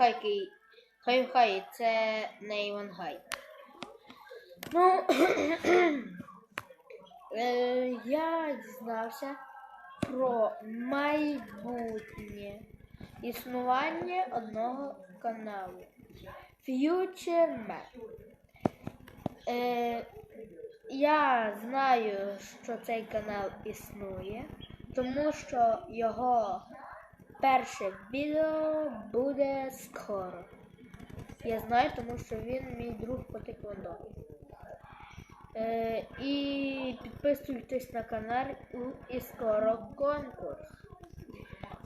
хайки. Хай хай, це не Івангай. Ну, е, я дізнався про майбутнє існування одного каналу. Future Map. Е, я знаю, що цей канал існує, тому що його перше відео буде скоро. Я знаю, тому що він мій друг по теквондо. Е, і підписуйтесь на канал і скоро конкурс.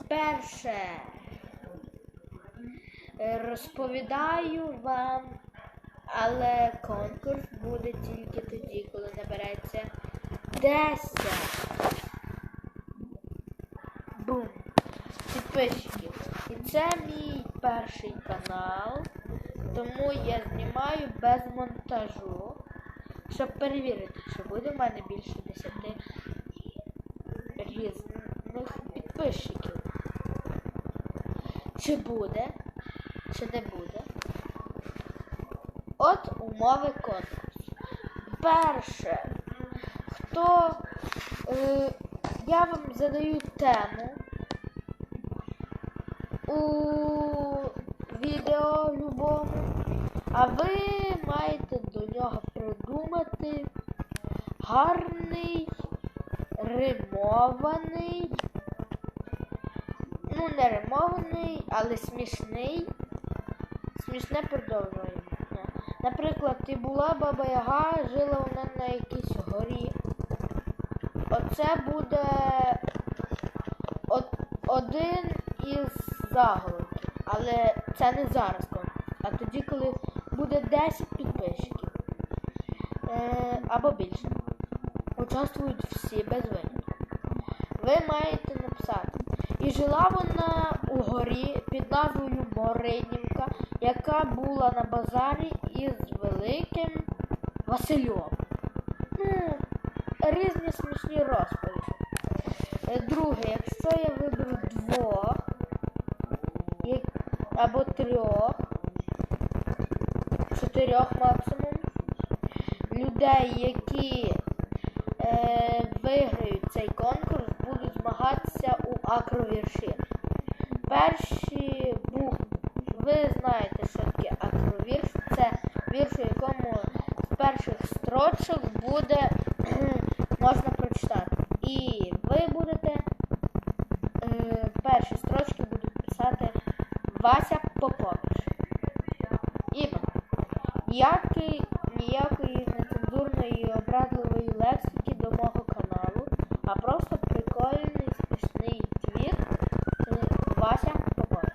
Перше е, розповідаю вам, але конкурс буде тільки тоді, коли набереться 10 підписчиків. І це мій перший канал, тому я знімаю без монтажу, щоб перевірити, чи буде в мене більше 10 різних підписчиків. Чи буде, чи не буде. От умови конкурсу. Перше, хто е, я вам задаю тему у відео любому, а ви маєте до нього придумати гарний, римований, ну не римований, але смішний, смішне продовження. Наприклад, і була баба Яга, жила вона на якійсь горі. Оце буде од- один із заголовків. Але це не зараз, а тоді, коли буде 10 підписчиків. Е, або більше. Участвують всі без винятку. Ви маєте написати. І жила вона у горі під назвою Моринівка, яка була на базарі із великим Васильом. Ну, різні смішні розповіді. Е, Друге, якщо я виберу двох трьох, чотирьох максимум, людей, які е, виграють цей конкурс, будуть змагатися у акровірші. Перші бух, ви знаєте, що таке акровірш. Це вірш, у якому з перших строчок буде можна прочитати. І ви будете е, перші строчки будуть писати Вася Попович. Іменно. Ніякий, ніякої нецензурної образливої лексики до мого каналу, а просто прикольний смішний твір е, Вася Попович.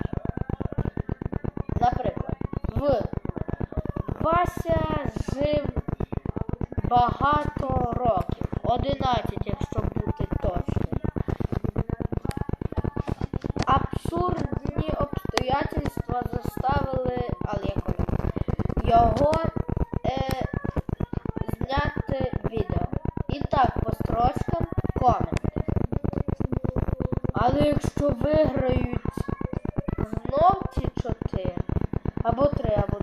Наприклад, в Вася жив багато років, 11, якщо бути точним. Абсурдні обстоятельства заставили, але якось його е, зняти відео. І так, по строчкам коменти. Але якщо виграють знов ці чотири, або три, або